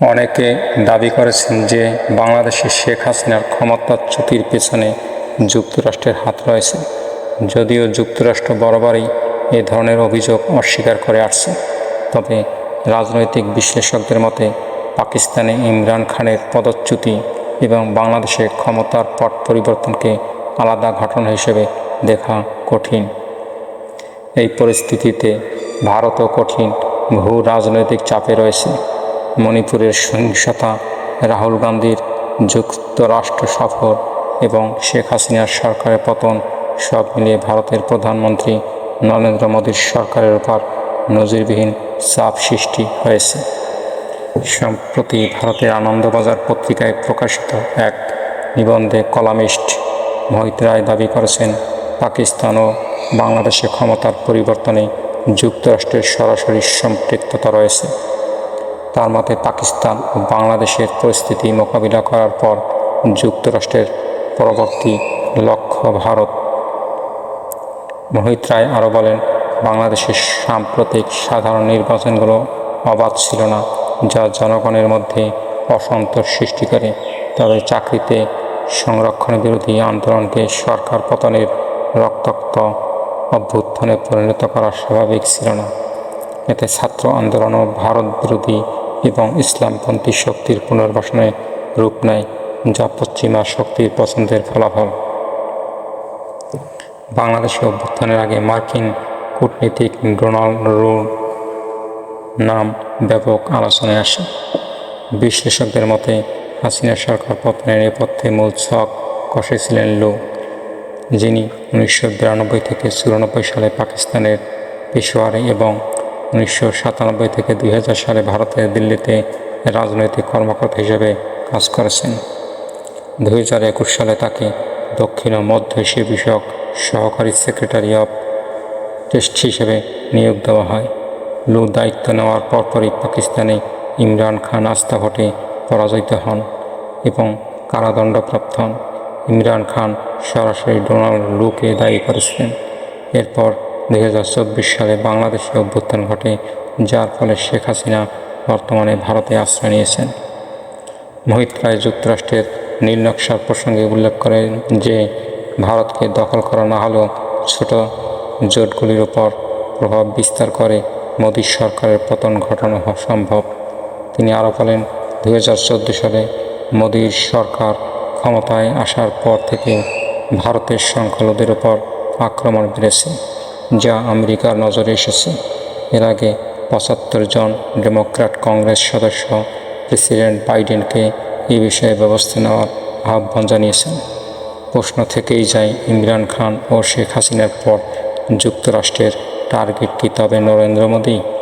অনেকে দাবি করেছেন যে বাংলাদেশে শেখ হাসিনার ক্ষমতাচ্যুতির পেছনে যুক্তরাষ্ট্রের হাত রয়েছে। যদিও যুক্তরাষ্ট্র বরাবরই এ ধরনের অভিযোগ অস্বীকার করে আসছে। তবে রাজনৈতিক বিশ্লেষকদের মতে, পাকিস্তানে ইমরান খানের পদচ্যুতি এবং বাংলাদেশে ক্ষমতার পট পরিবর্তনকে আলাদা ঘটনা হিসেবে দেখা কঠিন। এই পরিস্থিতিতে ভারতও কঠিন ভূ রাজনৈতিক চাপে রয়েছে। মণিপুরের সহিংসতা, রাহুল গান্ধীর যুক্তরাষ্ট্র সফর এবং শেখ হাসিনার সরকারের পতন, সব মিলিয়ে ভারতের প্রধানমন্ত্রী নরেন্দ্র মোদীর সরকারের উপর নজিরবিহীন চাপ সৃষ্টি হয়েছে। সম্প্রতি ভারতের আনন্দবাজার পত্রিকায় প্রকাশিত এক নিবন্ধে কলামিস্ট মোহিত রায় দাবি করেছেন, পাকিস্তান ও বাংলাদেশে ক্ষমতার পরিবর্তনে যুক্তরাষ্ট্রের সরাসরি সম্পৃক্ততা রয়েছে। তার মতে পাকিস্তান ও বাংলাদেশের পরিস্থিতি মোকাবিলা করার পর যুক্তরাষ্ট্রের পরবর্তী লক্ষ্য ভারত। মোহিত রায় আরও বলেন, বাংলাদেশের সাম্প্রতিক সাধারণ নির্বাচনগুলো অবাধ ছিল না, যা জনগণের মধ্যে অসন্তোষ সৃষ্টি করে। তবে চাকরিতে সংরক্ষণ বিরোধী আন্দোলনকে সরকার পতনের রক্তাক্ত অভ্যুত্থানে পরিণত করা স্বাভাবিক ছিল না। এতে ছাত্র আন্দোলনও ভারত বিরোধী এবং ইসলামপন্থী শক্তির পুনর্বাসনে রূপ নেয় যা পশ্চিমা শক্তির পছন্দের ফলাফল। বাংলাদেশে অভ্যুত্থানের আগে মার্কিন কূটনীতিক ডোনাল্ড রো নাম ব্যাপক আলোচনায় আসে। বিশ্লেষকদের মতে, হাসিনা সরকার পতনের নেপথ্যে মূল ছক কষেছিলেন লো, যিনি উনিশশো বিরানব্বই থেকে চুরানব্বই সালে পাকিস্তানের পেশোয়ারে এবং উনিশশো সাতানব্বই থেকে দুই হাজার সালে ভারতের দিল্লিতে রাজনৈতিক কর্মকর্তা হিসেবে কাজ করেছেন। দুই হাজার একুশ সালে তাকে দক্ষিণ ও মধ্য এশীয় বিষয়ক সহকারী সেক্রেটারি অফ টেস্ট হিসেবে নিয়োগ দেওয়া হয়। লু দায়িত্ব নেওয়ার পরপরই পাকিস্তানে ইমরান খান আস্থা ভোটে পরাজিত হন এবং কারাদণ্ডপ্রাপ্ত হন। ইমরান খান সরাসরি ডোনাল্ড লুকে দায়ী করেছিলেন। এরপর দুই হাজার চব্বিশ সালে বাংলাদেশে অভ্যুত্থান ঘটে, যার ফলে শেখ হাসিনা বর্তমানে ভারতে আশ্রয় নিয়েছেন। মোহিত রায় যুক্তরাষ্ট্রের নীল নকশার প্রসঙ্গে উল্লেখ করেন যে, ভারতকে দখল করা না হলেও ছোট জোটগুলির ওপর প্রভাব বিস্তার করে মোদী সরকারের পতন ঘটানো সম্ভব। তিনি আরও বলেন দু হাজার চোদ্দ সালে মোদীর সরকার ক্ষমতায় আসার পর থেকে ভারতের সংখ্যালঘুদের ওপর আক্রমণ বেড়েছে। যা আমেরিকার নজরে এসেছে। এর আগে পঁচাত্তর জন ডেমোক্র্যাট কংগ্রেস সদস্য প্রেসিডেন্ট বাইডেনকে এ বিষয়ে ব্যবস্থা নেওয়ার আহ্বান জানিয়েছেন। প্রশ্ন থেকেই যায় ইমরান খান ও শেখ হাসিনার পর যুক্তরাষ্ট্রের টার্গেট কি তবে নরেন্দ্র মোদী?